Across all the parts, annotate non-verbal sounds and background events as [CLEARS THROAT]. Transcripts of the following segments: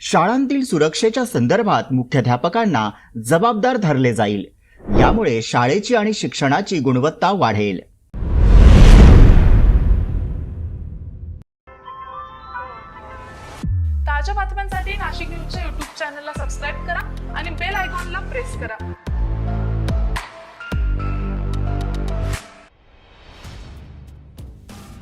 शाळांतील सुरक्षेच्या संदर्भात मुख्याध्यापकांना जबाबदार धरले जाईल. यामुळे शाळेची आणि शिक्षणाची गुणवत्ता वाढेल. ताज्या बातम्यांसाठी नाशिक न्यूजच्या युट्यूब चॅनलला सबस्क्राईब करा आणि बेल आयकॉनला प्रेस करा.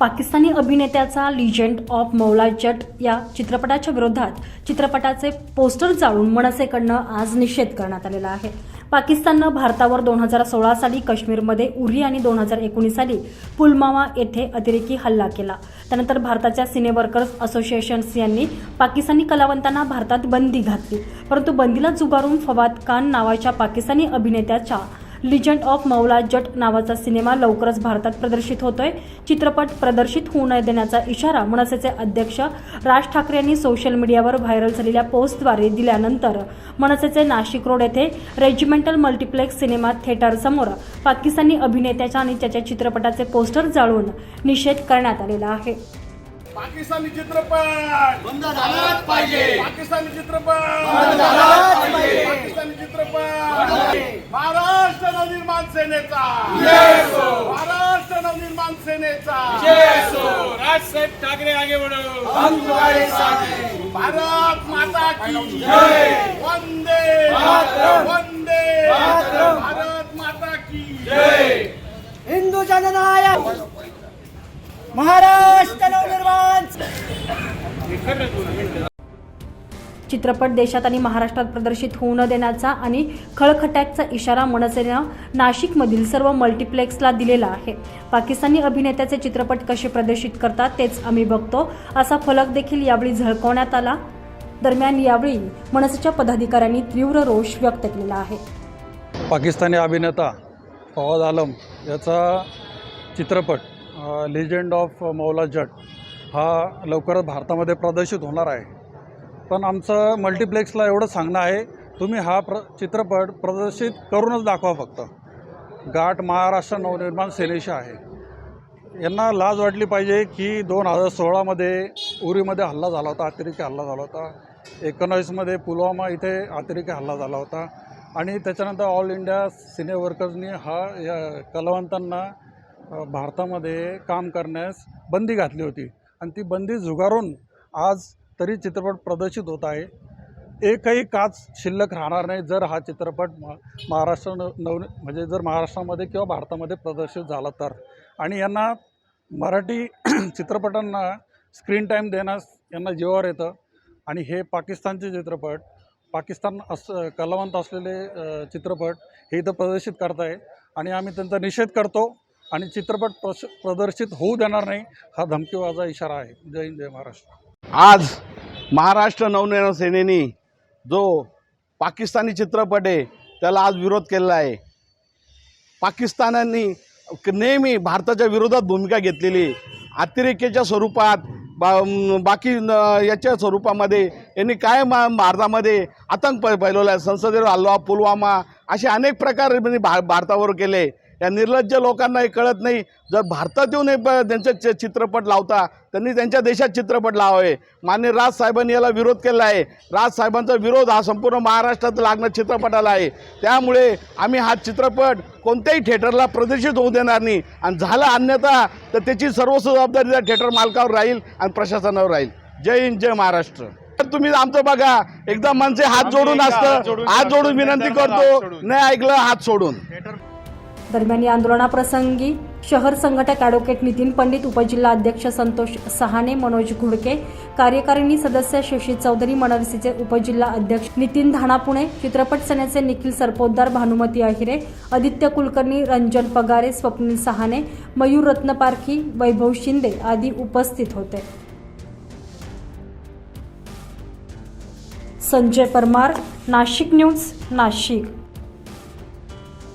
पाकिस्तानी अभिनेत्याचा लिजंड ऑफ मौला जट या चित्रपटाच्या विरोधात चित्रपटाचे पोस्टर जाळून मनसेकडनं आज निषेध करण्यात आलेला आहे. पाकिस्ताननं भारतावर दोन हजार सोळा साली काश्मीरमध्ये उरी आणि दोन हजार एकोणीस साली पुलवामा येथे अतिरेकी हल्ला केला. त्यानंतर भारताच्या सिने वर्कर्स असोसिएशन्स यांनी पाकिस्तानी कलावंतांना भारतात बंदी घातली. परंतु बंदीला जुगारून फवाद खान नावाच्या पाकिस्तानी अभिनेत्याच्या लिजंड ऑफ मौला जट नावाचा सिनेमा लवकरच भारतात प्रदर्शित होतोय. चित्रपट प्रदर्शित होऊ नये देण्याचा इशारा मनसेचे अध्यक्ष राज ठाकरे यांनी सोशल मीडियावर व्हायरल झालेल्या पोस्टद्वारे दिल्यानंतर मनसेचे नाशिक रोड येथे रेजिमेंटल मल्टिप्लेक्स सिनेमा थिएटरसमोर पाकिस्तानी अभिनेत्याच्या आणि त्याच्या चित्रपटाचे पोस्टर जाळून निषेध करण्यात आलेला आहे. पाकिस्तानी चित्रपट! बंद झालाच पाहिजे. पाकिस्तानी चित्रपट! बंद झालाच पाहिजे. पाकिस्तानी चित्रपट! महाराष्ट्र नवनिर्माण सेनेचा. महाराष्ट्र नवनिर्माण सेनेचा. राजसाहेब ठाकरे आगे हैं भारत माता की जय. वंदे. मातरम. वंदे. मातरम. भारत माता की जय. हिंदू जननायक. महाराष्ट्र नवनिर्माण. चित्रपट देशात आणि महाराष्ट्रात प्रदर्शित होऊ न देण्याचा आणि खळखट्याकचा इशारा मनसेनं नाशिकमधील सर्व मल्टिप्लेक्सला दिलेला आहे. पाकिस्तानी अभिनेत्याचे चित्रपट कसे प्रदर्शित करतात तेच आम्ही बघतो. असा फलक देखील यावेळी झळकवण्यात आला. दरम्यान यावेळी मनसेच्या पदाधिकाऱ्यांनी तीव्र रोष व्यक्त केलेला आहे. पाकिस्तानी अभिनेता फवाद आलम याचा चित्रपट लिजंड ऑफ मौला जट हा लवकरच भारतामध्ये प्रदर्शित होणार आहे. पण आमचं मल्टिप्लेक्सला एवढं सांगणं आहे तुम्ही हा प्र चित्रपट प्रदर्शित करूनच दाखवा फक्त. गाठ महाराष्ट्र नवनिर्माण सेनेशी आहे. यांना लाज वाटली पाहिजे की दोन हजार सोळामध्ये उरीमध्ये हल्ला झाला होता अतिरेकी हल्ला झाला होता. एकोणावीसमध्ये पुलवामा इथे अतिरेकी हल्ला झाला होता. आणि त्याच्यानंतर ऑल इंडिया सिने वर्कर्सनी हा या कलावंतांना भारतामध्ये काम करण्यास बंदी घातली होती. आणि ती बंदी झुगारून आज तरी चित्रपट प्रदर्शित होत आहे. एकही काच शिल्लक राहणार नाही जर हा चित्रपट महाराष्ट्र नव नव म्हणजे जर महाराष्ट्रामध्ये किंवा भारतामध्ये प्रदर्शित झाला तर. आणि यांना मराठी [CLEARS THROAT] चित्रपटांना स्क्रीन टाईम देण्यास यांना जीवावर येतं. आणि हे पाकिस्तानचे चित्रपट पाकिस्तान अस कलावंत असलेले चित्रपट हे इथं प्रदर्शित करताय आणि आम्ही त्यांचा निषेध करतो आणि चित्रपट प्रश प्रदर्शित होऊ देणार नाही हा धमकीवाजा इशारा आहे. जय हिंद जय महाराष्ट्र. आज महाराष्ट्र नवनिर्माण सेनेने जो पाकिस्तानी चित्रपट आहे त्याला आज विरोध केलेला आहे. पाकिस्तानांनी नेहमी भारताच्या विरोधात भूमिका घेतलेली आहे. स्वरूपात बा बाकी याच्या स्वरूपामध्ये यांनी काय मा भारतामध्ये आतंक प पैलवला आहे. संसदेवर हल्ला पुलवामा असे अनेक प्रकार भा भारतावर केले. या निर्लज्ज लोकांना हे कळत नाही. जर भारतात येऊन हे त्यांचे चित्रपट लावता त्यांनी त्यांच्या देशात चित्रपट लावावे. मान्य राज साहेबांनी याला विरोध केला आहे. राज साहेबांचा विरोध हा संपूर्ण महाराष्ट्रात लागणं चित्रपटाला आहे. त्यामुळे आम्ही हा चित्रपट कोणत्याही थिएटरला प्रदर्शित होऊ देणार नाही. आणि झालं अन्यथा तर त्याची सर्व जबाबदारी त्या थिएटर मालकावर राहील आणि प्रशासनावर राहील. जय हिंद जय महाराष्ट्र. तर तुम्ही आमचं बघा. एकदा मनसे हात जोडून असतं. हात जोडून विनंती करतो. नाही ऐकलं हात सोडून. दरम्यान या आंदोलनाप्रसंगी शहर संघटक ॲडव्होकेट नितीन पंडित उपजिल्हा अध्यक्ष संतोष सहाने मनोज घुडके कार्यकारिणी सदस्य शशी चौधरी मनरसीचे उपजिल्हा अध्यक्ष नितीन धानापुणे चित्रपट सेनेचे निखिल सरपोतदार भानुमती अहिरे आदित्य कुलकर्णी रंजन पगारे स्वप्नील सहाने मयूर रत्नपारखी वैभव शिंदे आदी उपस्थित होते. संजय परमार नाशिक न्यूज नाशिक.